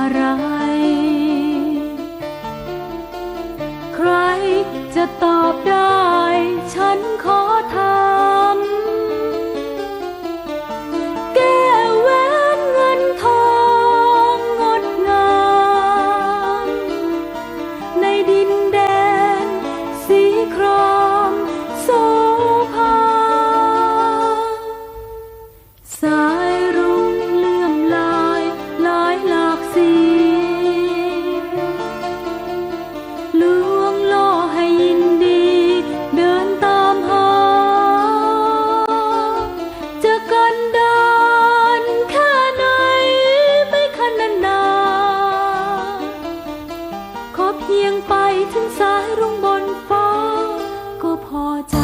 อะไร ใครจะตอบได้ ฉันขอถามแก้วแหวนเงินทองงดงาม ในดินแดน สีครามโซภาสา ยงไปถึงสายรุ่งบนฟ้าก็พอใจ